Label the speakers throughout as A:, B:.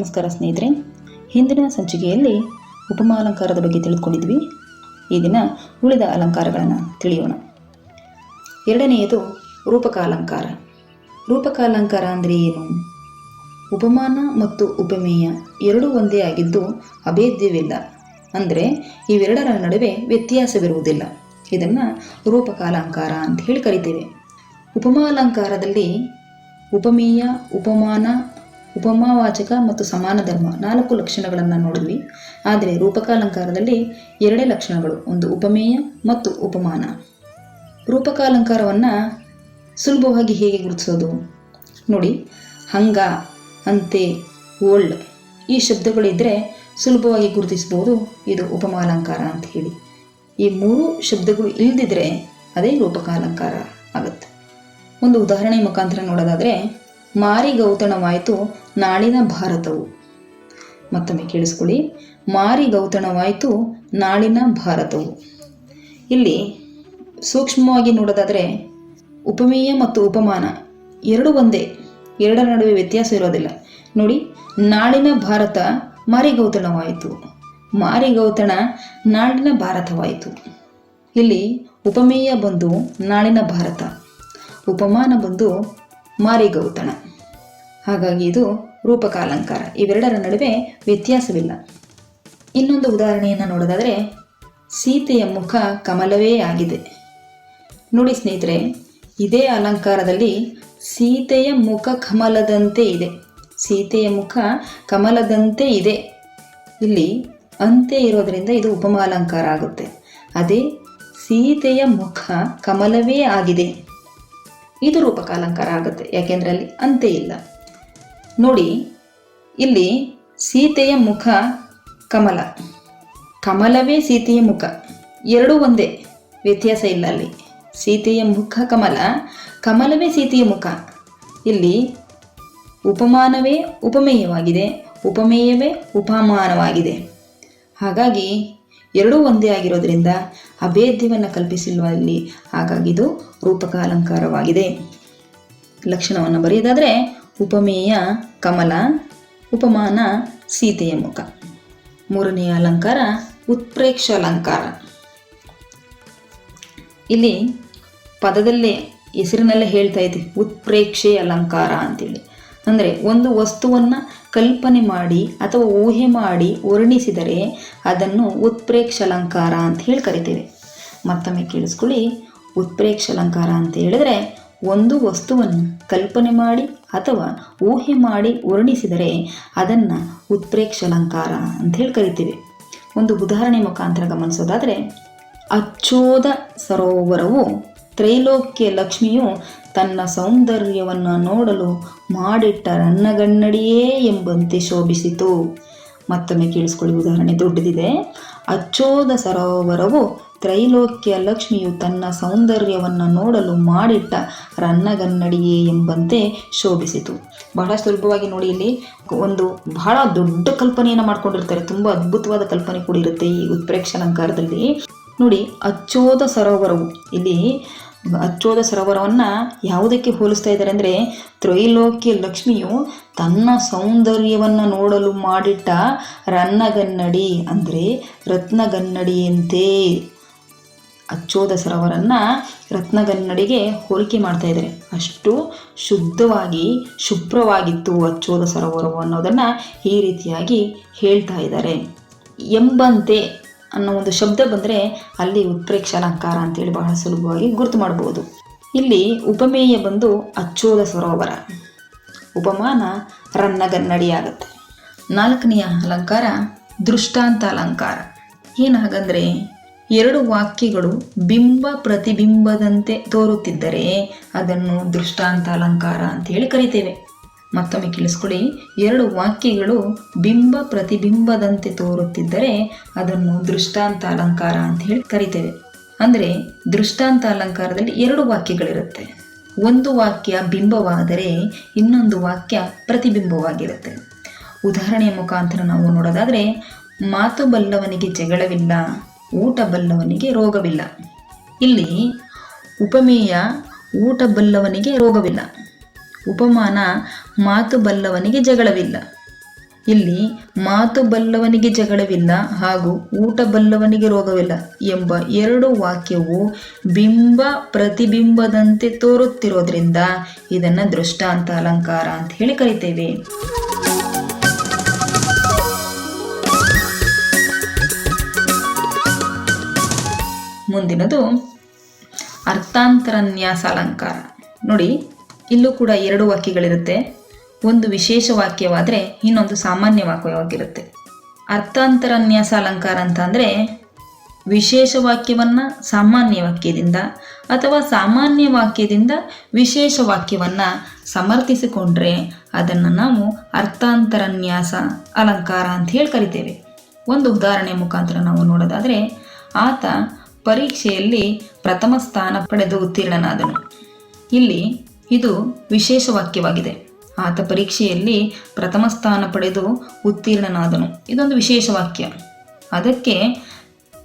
A: ನಮಸ್ಕಾರ ಸ್ನೇಹಿತರೆ, ಹಿಂದಿನ ಸಂಚಿಕೆಯಲ್ಲಿ ಉಪಮಾಲಂಕಾರದ ಬಗ್ಗೆ ತಿಳಿದುಕೊಂಡಿದ್ವಿ. ಈ ದಿನ ಉಳಿದ ಅಲಂಕಾರಗಳನ್ನು ತಿಳಿಯೋಣ. ಎರಡನೆಯದು ರೂಪಕಾಲಂಕಾರ. ರೂಪಕಾಲಂಕಾರ ಅಂದರೆ ಏನು? ಉಪಮಾನ ಮತ್ತು ಉಪಮೇಯ ಎರಡೂ ಒಂದೇ ಆಗಿದ್ದು ಅಭೇದ್ಯವಿಲ್ಲ. ಅಂದರೆ ಇವೆರಡರ ನಡುವೆ ವ್ಯತ್ಯಾಸವಿರುವುದಿಲ್ಲ. ಇದನ್ನು ರೂಪಕಾಲಂಕಾರ ಅಂತ ಹೇಳಿ ಕರಿತೇವೆ. ಉಪಮಾಲಂಕಾರದಲ್ಲಿ ಉಪಮೇಯ, ಉಪಮಾನ ಉಪಮಾವಾಚಕ ಮತ್ತು ಸಮಾನ ಧರ್ಮ ನಾಲ್ಕು ಲಕ್ಷಣಗಳನ್ನು ನೋಡಿದ್ವಿ. ಆದರೆ ರೂಪಕಾಲಂಕಾರದಲ್ಲಿ ಎರಡೇ ಲಕ್ಷಣಗಳು, ಒಂದು ಉಪಮೇಯ ಮತ್ತು ಉಪಮಾನ. ರೂಪಕಾಲಂಕಾರವನ್ನು ಸುಲಭವಾಗಿ ಹೇಗೆ ಗುರುತಿಸೋದು? ನೋಡಿ, ಹಂಗ, ಅಂತೆ ಓಲ್ಡ್ ಈ ಶಬ್ದಗಳಿದ್ದರೆ ಸುಲಭವಾಗಿ ಗುರುತಿಸ್ಬೋದು ಇದು ಉಪಮಾಲಂಕಾರ ಅಂತ ಹೇಳಿ. ಈ ಮೂರು ಶಬ್ದಗಳು ಇಲ್ಲದಿದ್ದರೆ ಅದೇ ರೂಪಕಾಲಂಕಾರ ಆಗುತ್ತೆ. ಒಂದು ಉದಾಹರಣೆ ಮುಖಾಂತರ ನೋಡೋದಾದರೆ ಮಾರಿ ಗೌತಣವಾಯಿತು ನಾಳಿನ ಭಾರತವು. ಮತ್ತೊಮ್ಮೆ ಕೇಳಿಸ್ಕೊಳ್ಳಿ. ಮಾರಿ ಗೌತಣವಾಯಿತು ನಾಳಿನ ಭಾರತವು. ಇಲ್ಲಿ ಸೂಕ್ಷ್ಮವಾಗಿ ನೋಡೋದಾದರೆ ಉಪಮೇಯ ಮತ್ತು ಉಪಮಾನ ಎರಡು ಒಂದೇ, ಎರಡರ ನಡುವೆ ವ್ಯತ್ಯಾಸ ಇರೋದಿಲ್ಲ. ನೋಡಿ, ನಾಳಿನ ಭಾರತ ಮಾರಿಗೌತಣವಾಯಿತು ಮಾರಿಗೌತಣ ನಾಳಿನ ಭಾರತವಾಯಿತು. ಇಲ್ಲಿ ಉಪಮೇಯ ಬಂದು ನಾಳಿನ ಭಾರತ, ಉಪಮಾನ ಬಂದು ಮಾರಿಗೌತಣ. ಹಾಗಾಗಿ ಇದು ರೂಪಕಾಲಂಕಾರ. ಇವೆರಡರ ನಡುವೆ ವ್ಯತ್ಯಾಸವಿಲ್ಲ. ಇನ್ನೊಂದು ಉದಾಹರಣೆಯನ್ನು ನೋಡೋದಾದರೆ, ಸೀತೆಯ ಮುಖ ಕಮಲವೇ ಆಗಿದೆ. ನೋಡಿ ಸ್ನೇಹಿತರೆ, ಇದೇ ಅಲಂಕಾರದಲ್ಲಿ ಸೀತೆಯ ಮುಖ ಕಮಲದಂತೆ ಇದೆ. ಸೀತೆಯ ಮುಖ ಕಮಲದಂತೆ ಇದೆ. ಇಲ್ಲಿ ಅಂತೆ ಇರೋದರಿಂದ ಇದು ಉಪಮಾಲಂಕಾರ ಆಗುತ್ತೆ. ಅದೇ ಸೀತೆಯ ಮುಖ ಕಮಲವೇ ಆಗಿದೆ. ಇದು ರೂಪಕಾಲಂಕಾರ ಆಗುತ್ತೆ, ಯಾಕೆಂದರೆ ಅಲ್ಲಿ ಅಂತೆ ಇಲ್ಲ. ನೋಡಿ, ಇಲ್ಲಿ ಸೀತೆಯ ಮುಖ ಕಮಲ. ಕಮಲವೇ ಸೀತೆಯ ಮುಖ. ಎರಡೂ ಒಂದೇ, ವ್ಯತ್ಯಾಸ ಇಲ್ಲ ಅಲ್ಲಿ. ಸೀತೆಯ ಮುಖ ಕಮಲ, ಕಮಲವೇ ಸೀತೆಯ ಮುಖ. ಇಲ್ಲಿ ಉಪಮಾನವೇ ಉಪಮೇಯವಾಗಿದೆ, ಉಪಮೇಯವೇ ಉಪಮಾನವಾಗಿದೆ. ಹಾಗಾಗಿ ಎರಡೂ ಒಂದೇ ಆಗಿರೋದ್ರಿಂದ ಅಭೇದ್ಯವನ್ನು ಕಲ್ಪಿಸಿಲ್ವಲ್ಲಿ. ಹಾಗಾಗಿ ಇದು ರೂಪಕಾಲಂಕಾರವಾಗಿದೆ ಲಕ್ಷಣವನ್ನು ಬರೆಯೋದಾದರೆ ಉಪಮೇಯ, ಕಮಲ, ಉಪಮಾನ, ಸೀತೆಯ ಮುಖ. ಮೂರನೆಯ ಅಲಂಕಾರ ಉತ್ಪ್ರೇಕ್ಷ ಅಲಂಕಾರ. ಇಲ್ಲಿ ಪದದಲ್ಲೇ, ಹೆಸರಿನಲ್ಲೇ ಹೇಳ್ತಾ ಇದ್ದೀವಿ ಉತ್ಪ್ರೇಕ್ಷೆ ಅಲಂಕಾರ ಅಂತೇಳಿ. ಅಂದರೆ ಒಂದು ವಸ್ತುವನ್ನು ಕಲ್ಪನೆ ಮಾಡಿ ಅಥವಾ ಊಹೆ ಮಾಡಿ ವರ್ಣಿಸಿದರೆ ಅದನ್ನು ಉತ್ಪ್ರೇಕ್ಷಲಂಕಾರ ಅಂತ ಹೇಳಿ ಕರಿತೇವೆ. ಮತ್ತೊಮ್ಮೆ ಕೇಳಿಸ್ಕೊಳ್ಳಿ. ಉತ್ಪ್ರೇಕ್ಷ ಅಲಂಕಾರ ಅಂತ ಹೇಳಿದ್ರೆ ಒಂದು ವಸ್ತುವನ್ನು ಕಲ್ಪನೆ ಮಾಡಿ ಅಥವಾ ಊಹೆ ಮಾಡಿ ವರ್ಣಿಸಿದರೆ ಅದನ್ನು ಉತ್ಪ್ರೇಕ್ಷ ಅಲಂಕಾರ ಅಂತ ಹೇಳಿ ಕರಿತೀವಿ. ಒಂದು ಉದಾಹರಣೆ ಮುಖಾಂತರ ಗಮನಿಸೋದಾದರೆ ಅಚ್ಚೋದ ಸರೋವರವು ತ್ರೈಲೋಕ್ಯ ಲಕ್ಷ್ಮಿಯು ತನ್ನ ಸೌಂದರ್ಯವನ್ನು ನೋಡಲು ಮಾಡಿಟ್ಟ ರನ್ನಗನ್ನಡಿಯೇ ಎಂಬಂತೆ ಶೋಭಿಸಿತು. ಮತ್ತೊಮ್ಮೆ ಕೇಳಿಸ್ಕೊಳ್ಳಿ ಉದಾಹರಣೆ ದೊಡ್ಡದಿದೆ. ಅಚ್ಚೋದ ಸರೋವರವು ತ್ರೈಲೋಕ್ಯ ಲಕ್ಷ್ಮಿಯು ತನ್ನ ಸೌಂದರ್ಯವನ್ನು ನೋಡಲು ಮಾಡಿಟ್ಟ ರನ್ನಗನ್ನಡಿಯೇ ಎಂಬಂತೆ ಶೋಭಿಸಿತು. ಬಹಳ ಸುಲಭವಾಗಿ ನೋಡಿ ಇಲ್ಲಿ ಒಂದು ಬಹಳ ದೊಡ್ಡ ಕಲ್ಪನೆಯನ್ನು ಮಾಡ್ಕೊಂಡಿರ್ತಾರೆ. ತುಂಬ ಅದ್ಭುತವಾದ ಕಲ್ಪನೆ ಕೂಡ ಇರುತ್ತೆ ಈ ಉತ್ಪ್ರೇಕ್ಷಾಲಂಕಾರದಲ್ಲಿ ನೋಡಿ, ಅಚ್ಚೋದ ಸರೋವರವು ಇಲ್ಲಿ ಅಚ್ಚೋದ ಸರೋವರವನ್ನು ಯಾವುದಕ್ಕೆ ಹೋಲಿಸ್ತಾ ಇದ್ದಾರೆ ಅಂದರೆ ತ್ರೈಲೋಕ್ಯ ಲಕ್ಷ್ಮಿಯು ತನ್ನ ಸೌಂದರ್ಯವನ್ನು ನೋಡಲು ಮಾಡಿಟ್ಟ ರನ್ನಗನ್ನಡಿ ಅಂದರೆ ರತ್ನಗನ್ನಡಿಯಂತೆ ಅಚ್ಚೋದ ಸರೋವರನ್ನು ರತ್ನಗನ್ನಡಿಗೆ ಹೋಲಿಕೆ ಮಾಡ್ತಾ ಇದ್ದಾರೆ. ಅಷ್ಟು ಶುದ್ಧವಾಗಿ, ಶುಭ್ರವಾಗಿತ್ತು ಅಚ್ಚೋದ ಸರೋವರವು ಅನ್ನೋದನ್ನು ಈ ರೀತಿಯಾಗಿ ಹೇಳ್ತಾ ಇದ್ದಾರೆ. ಎಂಬಂತೆ ಅನ್ನೋ ಒಂದು ಶಬ್ದ ಬಂದರೆ ಅಲ್ಲಿ ಉತ್ಪ್ರೇಕ್ಷ ಅಲಂಕಾರ ಅಂತೇಳಿ ಬಹಳ ಸುಲಭವಾಗಿ ಗುರುತು ಮಾಡ್ಬೋದು. ಇಲ್ಲಿ ಉಪಮೇಯ ಬಂದು ಅಚ್ಚೋದ ಸರೋವರ. ಉಪಮಾನ ರನ್ನಗನ್ನಡಿಯಾಗುತ್ತೆ. ನಾಲ್ಕನೆಯ ಅಲಂಕಾರ ದೃಷ್ಟಾಂತ ಅಲಂಕಾರ. ಏನು ಹಾಗಂದರೆ, ಎರಡು ವಾಕ್ಯಗಳು ಬಿಂಬ ಪ್ರತಿಬಿಂಬದಂತೆ ತೋರುತ್ತಿದ್ದರೆ ಅದನ್ನು ದೃಷ್ಟಾಂತ ಅಲಂಕಾರ ಅಂತ ಹೇಳಿ ಕರಿತೇವೆ. ಮತ್ತೊಮ್ಮೆ ಕೇಳಿಸ್ಕೊಳ್ಳಿ ಎರಡು ವಾಕ್ಯಗಳು ಬಿಂಬ ಪ್ರತಿಬಿಂಬದಂತೆ ತೋರುತ್ತಿದ್ದರೆ ಅದನ್ನು ದೃಷ್ಟಾಂತ ಅಲಂಕಾರ ಅಂತ ಹೇಳಿ ಕರಿತೇವೆ. ಅಂದರೆ ದೃಷ್ಟಾಂತ ಅಲಂಕಾರದಲ್ಲಿ ಎರಡು ವಾಕ್ಯಗಳಿರುತ್ತೆ. ಒಂದು ವಾಕ್ಯ ಬಿಂಬವಾದರೆ ಇನ್ನೊಂದು ವಾಕ್ಯ ಪ್ರತಿಬಿಂಬವಾಗಿರುತ್ತೆ. ಉದಾಹರಣೆಯ ಮುಖಾಂತರ ನಾವು ನೋಡೋದಾದರೆ, ಮಾತು ಬಲ್ಲವನಿಗೆ ಜಗಳವಿಲ್ಲ, ಊಟ ಬಲ್ಲವನಿಗೆ ರೋಗವಿಲ್ಲ. ಇಲ್ಲಿ ಉಪಮೇಯ ಊಟ ಬಲ್ಲವನಿಗೆ ರೋಗವಿಲ್ಲ. ಉಪಮಾನ ಮಾತು ಬಲ್ಲವನಿಗೆ ಜಗಳವಿಲ್ಲ. ಇಲ್ಲಿ ಮಾತು ಬಲ್ಲವನಿಗೆ ಜಗಳವಿಲ್ಲ ಹಾಗೂ ಊಟ ಬಲ್ಲವನಿಗೆ ರೋಗವಿಲ್ಲ ಎಂಬ ಎರಡು ವಾಕ್ಯವು ಬಿಂಬ ಪ್ರತಿಬಿಂಬದಂತೆ ತೋರುತ್ತಿರೋದ್ರಿಂದ ಇದನ್ನು ದೃಷ್ಟಾಂತ ಅಲಂಕಾರ ಅಂತ ಹೇಳಿ ಕರಿತೇವೆ. ಮುಂದಿನದು ಅರ್ಥಾಂತರನ್ಯಾಸ ಅಲಂಕಾರ. ನೋಡಿ ಇಲ್ಲೂ ಕೂಡ ಎರಡು ವಾಕ್ಯಗಳಿರುತ್ತೆ. ಒಂದು ವಿಶೇಷ ವಾಕ್ಯವಾದರೆ ಇನ್ನೊಂದು ಸಾಮಾನ್ಯ ವಾಕ್ಯವಾಗಿರುತ್ತೆ. ಅರ್ಥಾಂತರನ್ಯಾಸ ಅಲಂಕಾರ ಅಂತ ಅಂದರೆ ವಿಶೇಷ ವಾಕ್ಯವನ್ನು ಸಾಮಾನ್ಯ ವಾಕ್ಯದಿಂದ ಅಥವಾ ಸಾಮಾನ್ಯ ವಾಕ್ಯದಿಂದ ವಿಶೇಷ ವಾಕ್ಯವನ್ನು ಸಮರ್ಥಿಸಿಕೊಂಡ್ರೆ ಅದನ್ನು ನಾವು ಅರ್ಥಾಂತರನ್ಯಾಸ ಅಲಂಕಾರ ಅಂತ ಹೇಳಿ ಕರಿತೇವೆ. ಒಂದು ಉದಾಹರಣೆ ಮುಖಾಂತರ ನಾವು ನೋಡೋದಾದರೆ ಆತ ಪರೀಕ್ಷೆಯಲ್ಲಿ ಪ್ರಥಮ ಸ್ಥಾನ ಪಡೆದು ಉತ್ತೀರ್ಣನಾದನು. ಇಲ್ಲಿ ಇದು ವಿಶೇಷ ವಾಕ್ಯವಾಗಿದೆ. ಆತ ಪರೀಕ್ಷೆಯಲ್ಲಿ ಪ್ರಥಮ ಸ್ಥಾನ ಪಡೆದು ಉತ್ತೀರ್ಣನಾದನು. ಇದೊಂದು ವಿಶೇಷ ವಾಕ್ಯ. ಅದಕ್ಕೆ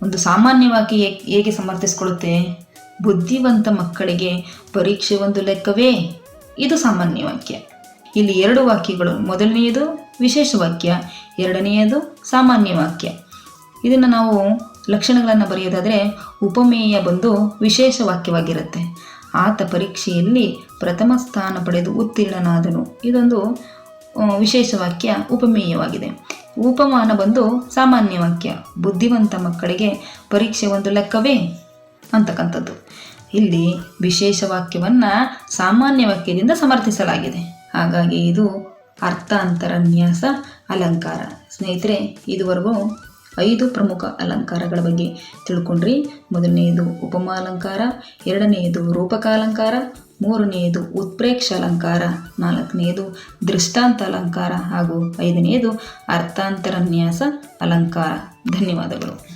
A: ಒಂದು ಸಾಮಾನ್ಯ ವಾಕ್ಯ ಹೇ- ಹೇಗೆ ಸಮರ್ಥಿಸಿಕೊಳ್ಳುತ್ತೆ? ಬುದ್ಧಿವಂತ ಮಕ್ಕಳಿಗೆ ಪರೀಕ್ಷೆ ಒಂದು ಲೆಕ್ಕವೇ? ಇದು ಸಾಮಾನ್ಯ ವಾಕ್ಯ. ಇಲ್ಲಿ ಎರಡು ವಾಕ್ಯಗಳು. ಮೊದಲನೆಯದು ವಿಶೇಷ ವಾಕ್ಯ. ಎರಡನೆಯದು ಸಾಮಾನ್ಯ ವಾಕ್ಯ. ಇದನ್ನು ನಾವು ಲಕ್ಷಣಗಳನ್ನು ಬರೆಯೋದಾದರೆ ಉಪಮೇಯ ಬಂದು ವಿಶೇಷ ವಾಕ್ಯವಾಗಿರುತ್ತೆ. ಆತ ಪರೀಕ್ಷೆಯಲ್ಲಿ ಪ್ರಥಮ ಸ್ಥಾನ ಪಡೆದು ಉತ್ತೀರ್ಣನಾದನು. ಇದೊಂದು ವಿಶೇಷ ವಾಕ್ಯ, ಉಪಮೇಯವಾಗಿದೆ. ಉಪಮಾನ ಬಂದು ಸಾಮಾನ್ಯ ವಾಕ್ಯ. ಬುದ್ಧಿವಂತ ಮಕ್ಕಳಿಗೆ ಪರೀಕ್ಷೆ ಒಂದು ಲೆಕ್ಕವೇ? ಅಂತಕ್ಕಂಥದ್ದು. ಇಲ್ಲಿ ವಿಶೇಷ ವಾಕ್ಯವನ್ನು ಸಾಮಾನ್ಯ ವಾಕ್ಯದಿಂದ ಸಮರ್ಥಿಸಲಾಗಿದೆ. ಹಾಗಾಗಿ ಇದು ಅರ್ಥಾಂತರನ್ಯಾಸ, ಅಲಂಕಾರ. ಸ್ನೇಹಿತರೆ, ಇದುವರೆಗೂ ಐದು ಪ್ರಮುಖ ಅಲಂಕಾರಗಳ ಬಗ್ಗೆ ತಿಳ್ಕೊಂಡ್ರಿ. ಮೊದಲನೆಯದು ಉಪಮಾ ಅಲಂಕಾರ, ಎರಡನೆಯದು ರೂಪಕ ಅಲಂಕಾರ, ಮೂರನೆಯದು ಉತ್ಪ್ರೇಕ್ಷ ಅಲಂಕಾರ, ನಾಲ್ಕನೆಯದು ದೃಷ್ಟಾಂತ ಅಲಂಕಾರ ಹಾಗೂ ಐದನೆಯದು ಅರ್ಥಾಂತರನ್ಯಾಸ ಅಲಂಕಾರ. ಧನ್ಯವಾದಗಳು.